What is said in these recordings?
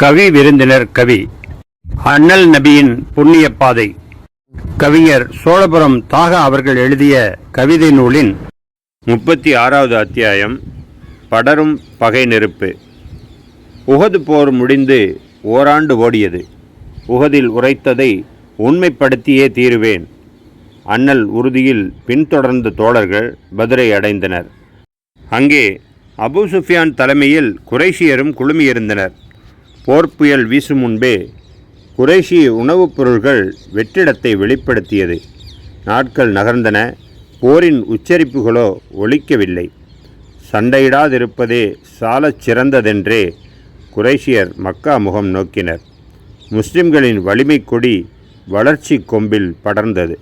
கவி விருந்தினர் கவி. அண்ணல் நபியின் புண்ணிய பாதை. கவிஞர் சோழபுரம் தாகா அவர்கள் எழுதிய கவிதை நூலின் முப்பத்தி ஆறாவது அத்தியாயம் படரும் பகை நெருப்பு. உகது போர் முடிந்து ஓராண்டு ஓடியது. உகதில் உரைத்ததை உண்மைப்படுத்தியே தீருவேன். அண்ணல் உறுதியில் பின்தொடர்ந்த தோழர்கள் பதிரை அடைந்தனர். அங்கே அபு சுஃபியான் தலைமையில் குறைஷியரும் குழுமியிருந்தனர். போர் புயல் வீசும் முன்பே குறைஷி உணவுப் பொருள்கள் வெற்றிடத்தை வெளிப்படுத்தியது. நாட்கள் நகர்ந்தன. போரின் உச்சரிப்புகளோ ஒழிக்கவில்லை. சண்டையிடாதிருப்பதே சாலச் சிறந்ததென்றே குறைஷியர் மக்கா முகம் நோக்கினர். முஸ்லிம்களின் வலிமை கொடி வளர்ச்சி கொம்பில் படர்ந்தது.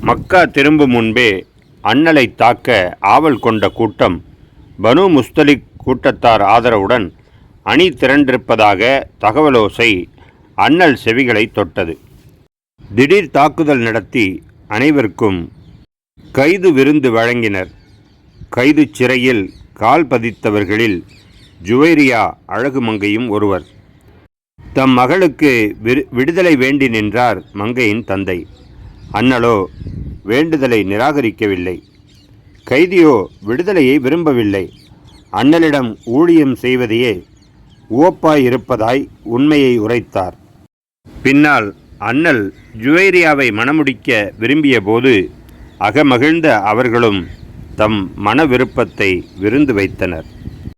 மக்கா திரும்பும் முன்பே அண்ணலை தாக்க ஆவல் கொண்ட கூட்டம் பனு முஸ்தலிக் கூட்டத்தார் ஆதரவுடன் அணி திரண்டிருப்பதாக தகவலோசை அண்ணல் செவிகளை தொட்டது. திடீர் தாக்குதல் நடத்தி அனைவருக்கும் கைது விருந்து வழங்கினர். கைது சிறையில் கால் பதித்தவர்களில் ஜுவைரியா அழகு மங்கையும் ஒருவர். தம் மகளுக்கு விடுதலை வேண்டி நின்றார் மங்கையின் தந்தை. அண்ணலோ வேண்டுதலை நிராகரிக்கவில்லை. கைதியோ விடுதலையை விரும்பவில்லை. அண்ணலிடம் ஊழியம் செய்வதையே ஓப்பாய் இருப்பதாய் உண்மையை உரைத்தார். பின்னால் அண்ணல் ஜுவேரியாவை மணமுடிக்க விரும்பிய போது அகமகிழ்ந்த அவர்களும் தம் மன விருப்பத்தை விருந்து வைத்தனர்.